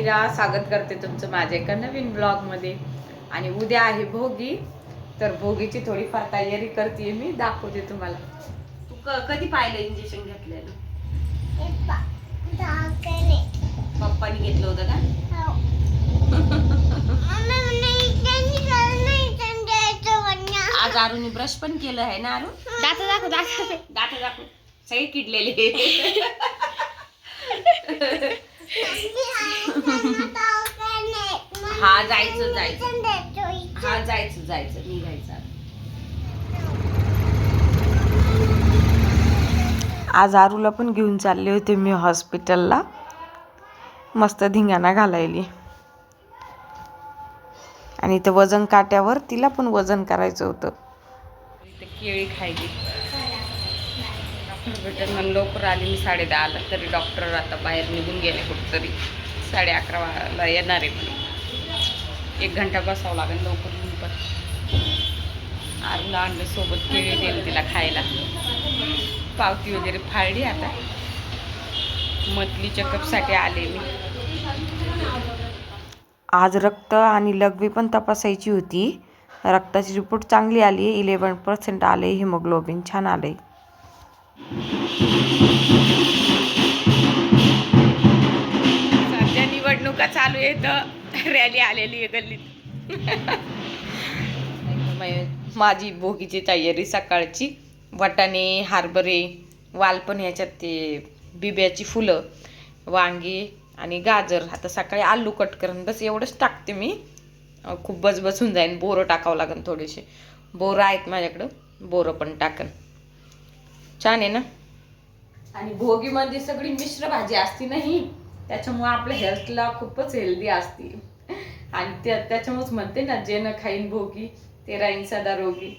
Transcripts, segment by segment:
मीरा स्वागत करते तुमचं माझ्या एका नवीन ब्लॉगमध्ये. आणि उद्या आहे भोगी तर भोगीची थोडीफार तयारी करते मी दाखवते तुम्हाला. तू क- कधी पाहिलं इंजेक्शन घेतलेलं? पप्पानी घेतलं होतं का? आज आरूने ब्रश पण केलं आहे ना आरू दाखव दाखव दाखव दात दाखव. सगळे किडलेले. हा जायचं जायचं. हा जायचं जायचं. निघायचं. आज आरूला पण घेऊन चालले होते मी हॉस्पिटलला. मस्त धिंगाणा घालायली. आणि इथं वजन काट्यावर तिला पण वजन करायचं होतं. इथे केळी खायली. डॉक्टर भेटून लवकर आली मी साडे दहाला तरी डॉक्टर आता बाहेर निघून गेले कुठंतरी. साडे अकराला येणार आहे म्हणून. एक घंटा बसावं लागेल लवकर येऊन पण. आरूला आणलं सोबत केळी दिली तिला खायला. पावती वगैरे फाळली आता. मतली चेकअपसाठी आले मी. आज रक्त आणि लघवी पण तपासायची होती. रक्ताची रिपोर्ट चांगली आली इलेवन पर्सेंट आले हिमोग्लोबिन छान आले सध्या निवडणुका चालू आहे तर रॅली आलेली आहे गल्लीत. माझी भोगीची तयारी सकाळची. वाटाणे हरभरे वाल पण ह्याच्यात ते बिब्याची फुलं वांगी आणि गाजर. आता सकाळी आलू कट करून. बस एवढंच टाकते मी. खूप बसबसून जाईन. बोरं टाकावं लागेल थोडेसे. बोरं आहेत माझ्याकडं. बोरं पण टाकन. छान आहे ना? आणि भोगीमध्ये सगळी मिश्र भाजी असती नाही त्याच्यामुळे आपल्या हेल्थला खूपच हेल्दी असते. आणि त्या त्याच्यामुळेच म्हणते ना जे न खाईन भोगी ते राहीन सदा रोगी.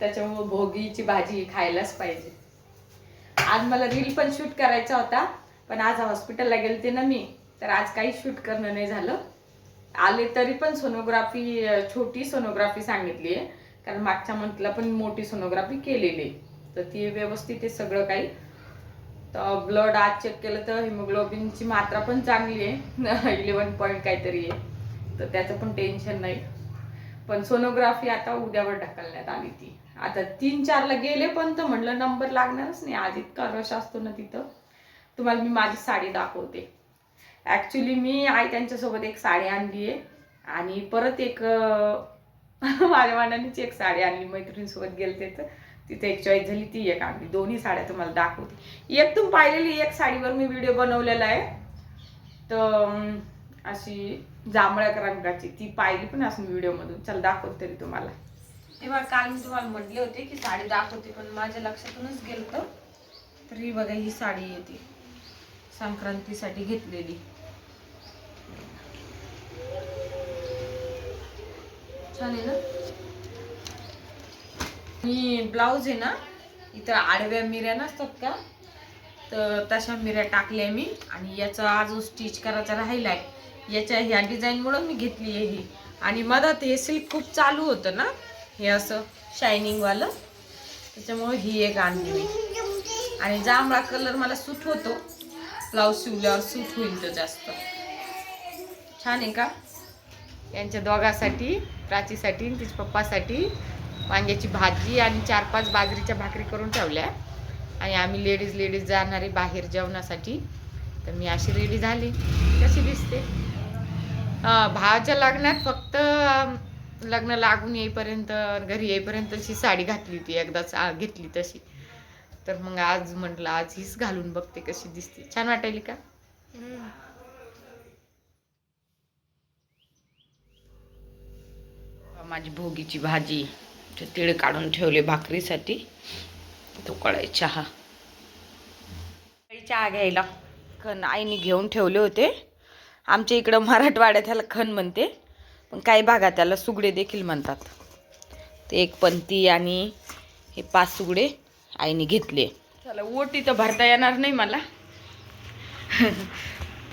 त्याच्यामुळे भोगीची भाजी खायलाच पाहिजे. आज मला रील पण शूट करायचा होता पण आज हॉस्पिटलला गेलते ना मी तर आज काही शूट करणं नाही झालं. आले तरी पण सोनोग्राफी छोटी सोनोग्राफी सांगितली आहे कारण मागच्या मंथला पण मोठी सोनोग्राफी केलेली आहे. तर ती व्यवस्थित आहे सगळं काही. तर ब्लड आज चेक केलं तर हिमोग्लोबिनची मात्रा पण चांगली आहे. इलेवन पॉईंट काहीतरी आहे. तर त्याचं पण टेन्शन नाही. पण सोनोग्राफी आता उद्यावर ढकलण्यात आली ती. आता तीन चारला गेले पण तर म्हणलं नंबर लागणारच नाही. आज इतका रश असतो ना तिथं. तुम्हाला मी माझी साडी दाखवते. ॲक्च्युली मी आई त्यांच्यासोबत एक साडी आणली आहे. आणि परत एक माझ्या मांडानेच एक साडी आणली मैत्रिणीसोबत गेलते तर. तिथे एक चॉईस झाली ती एक आणली. दोन्ही साड्या तुम्हाला दाखवते. एक तुम्ही पाहिलेली एक साडीवर मी व्हिडिओ बनवलेला आहे. तर अशी जांभळ्या रंगाची ती पाहिली पण असं व्हिडिओमधून चल दाखवते तरी तुम्हाला. तेव्हा काल मी तुम्हाला म्हटले होते की साडी दाखवते पण माझ्या लक्षातूनच गेलं होतं. तर ही बघा ही साडी येते. संक्रांतीसाठी घेतलेली. छान आहे ना? मी ब्लाऊज आहे ना इथं आडव्या मिऱ्या नसतात का? तर तशा मिऱ्या टाकल्या मी आणि याचा अजून स्टिच करायचा राहिला आहे याच्या ह्या डिझाईनमुळं मी घेतली आहे ही. आणि मधात हे सिल्क खूप चालू होतं ना हे असं शायनिंगवालं त्याच्यामुळे ही एक आणली मी. आणि जांभळा कलर मला सूट होतो. ब्लाऊज शिवल्यावर सूट होईल तो जास्त. छान आहे का? यांच्या दोघासाठी प्राचीसाठी आणि तिच्या पप्पासाठी. वांग्याची भाजी आणि चार पाच बाजरीच्या भाकरी करून ठेवल्या. आणि आम्ही लेडीज लेडीज जाणारे बाहेर जेवणासाठी. तर मी अशी रेडी झाली. कशी दिसते? भावाच्या लग्नात फक्त लग्न लागून येईपर्यंत घरी येईपर्यंत अशी साडी घातली होती. एकदाच घेतली तशी. तर मग आज म्हटलं आज हीच घालून बघते कशी दिसते. छान वाटायली का? माझी भोगीची भाजी. ते तीळ काढून ठेवले भाकरीसाठी. तो कळाय चहा. चहा घ्यायला खण आईने घेऊन ठेवले होते. आमच्या इकडं मराठवाड्यात ह्याला खण म्हणते पण काही भागात त्याला सुगडे देखील म्हणतात. ते एक पंती आणि हे पाच सुगडे आईने घेतले. चला ओटी तर भरता येणार नाही मला.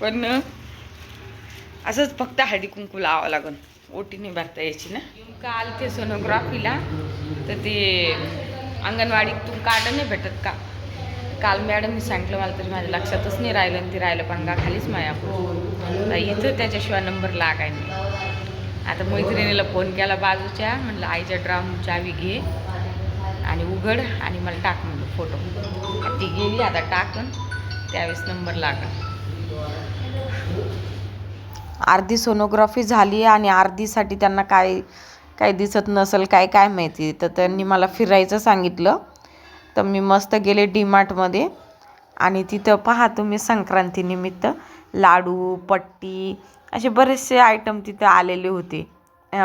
पण असंच फक्त हळदी कुंकू लावावं लागन. ओटीने नाही भरता यायची ना काल ते सोनोग्राफीला तर ते अंगणवाडीतून कार्ड नाही भेटत का काल मॅडमनी सांगितलं मला तरी माझ्या लक्षातच नाही राहिलं आणि ती राहिलं पंगा खालीच माया इथं त्याच्याशिवाय नंबर लागाय नाही आता मैत्रिणीला फोन केला बाजूच्या म्हणलं आईच्या ड्राम चावी घे आणि उघड आणि मला टाक म्हणलं फोटो ती गेली आता टाकन त्यावेळेस नंबर लागा अर्धी सोनोग्राफी झाली आणि अर्धीसाठी त्यांना काय काय दिसत नसेल काय काय माहिती. तर त्यांनी मला फिरायचं सांगितलं. तर मी मस्त गेले डी मार्टमध्ये आणि तिथं पहा तुम्ही संक्रांतीनिमित्त लाडू पट्टी असे बरेचसे आयटम तिथं आलेले होते. मी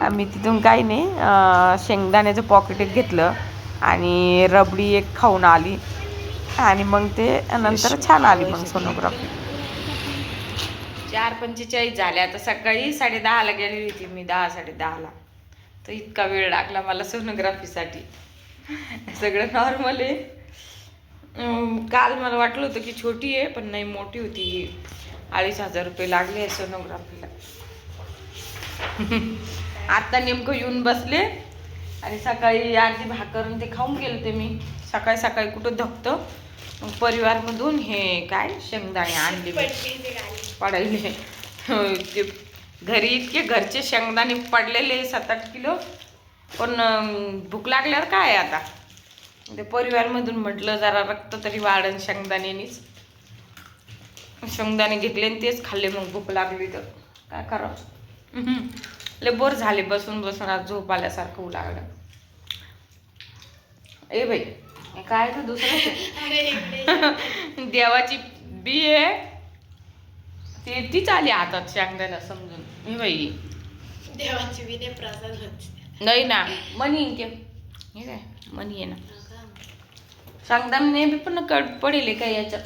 आम्ही तिथून काही नाही शेंगदाण्याचं पॉकेट एक घेतलं. आणि रबडी एक खाऊन आली. आणि मग ते नंतर छान आली मग सोनोग्राफी चार पंचेचाळीस झाल्या आता सकाळी साडे दहाला गेलेली होती मी दहा साडे दहाला तर इतका वेळ लागला मला सोनोग्राफीसाठी. सगळं नॉर्मल आहे. काल मला वाटलं होतं की छोटी आहे पण नाही मोठी होती. अडीच हजार रुपये लागले आहे सोनोग्राफीला. आत्ता नेमकं येऊन बसले. आणि सकाळी अर्धी भाकर ते खाऊन गेले ते मी. सकाळी सकाळी कुठं धकतं मग परिवारमधून हे काय? शेंगदाणे आणले. पडायले ते घरी इतके घरचे शेंगदाणे पडलेले सात आठ किलो. पण भूक लागल्यावर काय आता? ते परिवारमधून म्हटलं जरा रक्त तरी वाढन शेंगदाण्यानीच शेंगदाणे घेतले आणि तेच खाल्ले मग भूक लागली तर. काय करावं? लय बोर झाले बसून बसून आज झोप आल्यासारखं होऊ लागलं. ए बाई. हे काय तर दुसरं? देवाची बी आहे ती तीच आली हातात शेंगदाणा समजून. हे बाई. देवाची विने प्रसाद होते. नाही ना मनी ते हे काय? मनी आहे ना सांगदाम बी पण कड पडेल काय याच्यात.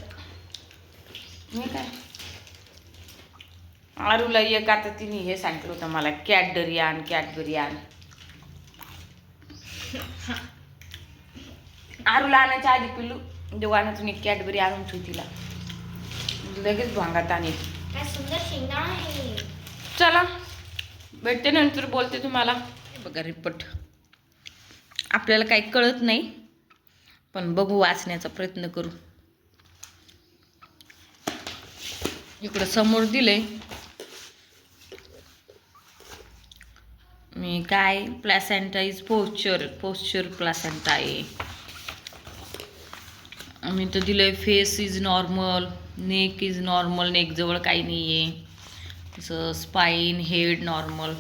हे काय? आरूला एक आता तिने हे सांगितलं होतं मला कॅडबरी आण कॅडबरी आण. आरूला आणायच्या आधी पिल्लू. दुकानातून एक कॅडबरी आणून ठेव तिला. लगेच भांगात आणि काय सुंदर शेंगदाणा आहे. चला. भेटते नंतर बोलते तुम्हाला. बघा रिपट. आपल्याला काही कळत नाही पण बघू वाचण्याचा प्रयत्न करू. इकडं समोर दिलंय. मी काय placenta is posture posture placenta आहे. मी तर दिलं आहे face is normal neck is normal नेकजवळ काही नाही आहे असं स्पाईन हेड नॉर्मल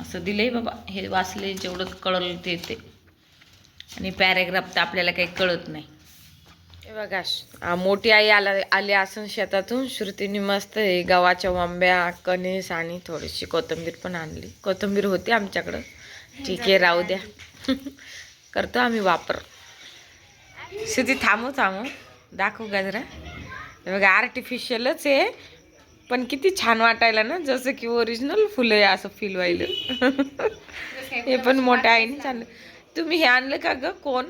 असं दिलं आहे बाबा. हे वाचले जेवढं कळलं ते ते. आणि पॅरेग्राफ तर आपल्याला काही कळत नाही. हे बघा मोठी आई आला आली असं शेतातून. श्रुतीने मस्त हे गव्हाच्या वांब्या कणीस आणि थोडीशी कोथिंबीर पण आणली. कोथिंबीर होती आमच्याकडं. ठीक आहे राहू द्या. करतो आम्ही वापर. श्रुती थांबू थांबू. दाखवू का जरा हे बघा आर्टिफिशियलच आहे. पण किती छान वाटायला ना जसं की ओरिजिनल फुलं आहे असं फील व्हायलं. हे पण मोठ्या आईने छान तुम्ही हे आणलं का ग कोण?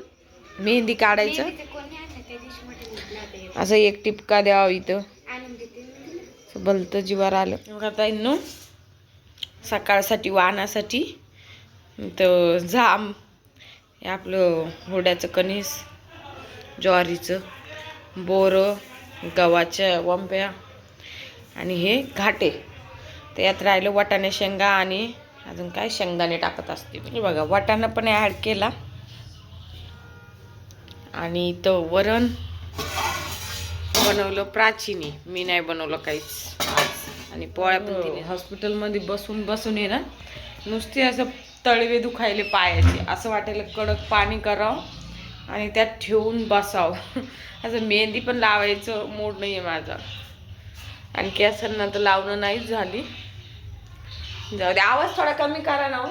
मेहंदी काढायचं? मोठे असं एक टिपका द्यावा इथं. भलतं जीवार आलं. आता नो सकाळसाठी वाहनासाठी तर जाम हे आपलं होड्याचं कणीस ज्वारीचं बोरं गव्हाच्या वंब्या आणि हे घाटे. तर यात राहिलं वाटाणे शेंगा आणि अजून काय शेंगदाणे टाकत असते. मी. हे बघा वाटाणा पण ॲड केला. आणि इथं वरण बनवलं प्राचीनी. मी नाही बनवलं काहीच. आणि पोळ्या पण तिने हॉस्पिटलमध्ये बसून बसून आहे ना नुसते असं तळवे दुखायले पायाचे. असं वाटायला कडक पाणी करावं. आणि त्यात ठेवून बसावं. असं मेहंदी पण लावायचं मूड नाही आहे माझा आणि केसांना तर लावणं नाहीच झाली. जाऊ दे आवाज थोडा कमी करा ना हो.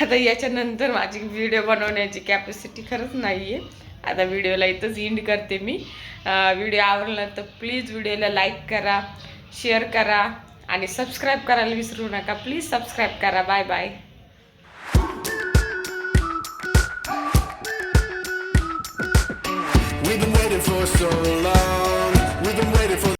आता याच्यानंतर माझी व्हिडिओ बनवण्याची कॅपॅसिटी खरंच नाही आहे आता व्हिडिओला इथंच एंड करते मी. व्हिडिओ आवडला तर प्लीज व्हिडिओला लाईक करा शेअर करा आणि सबस्क्राईब करायला विसरू नका. प्लीज सबस्क्राईब करा. Bye bye for so long.